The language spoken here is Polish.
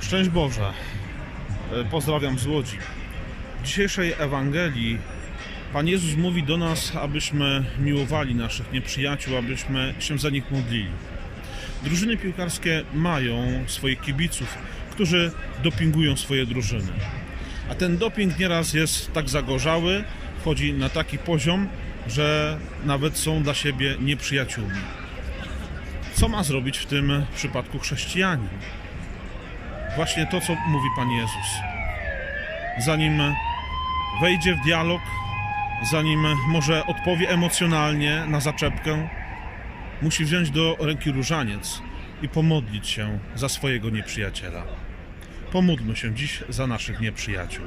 Szczęść Boże. E, Pozdrawiam z Łodzi. W dzisiejszej Ewangelii Pan Jezus mówi do nas, abyśmy miłowali naszych nieprzyjaciół, abyśmy się za nich modlili. Drużyny piłkarskie mają swoich kibiców, którzy dopingują swoje drużyny. A ten doping nieraz jest tak zagorzały, wchodzi na taki poziom, że nawet są dla siebie nieprzyjaciółmi. Co ma zrobić w tym przypadku chrześcijanin? Właśnie to, co mówi Pan Jezus. Zanim wejdzie w dialog, zanim może odpowie emocjonalnie na zaczepkę, musi wziąć do ręki różaniec i pomodlić się za swojego nieprzyjaciela. Pomódlmy się dziś za naszych nieprzyjaciół.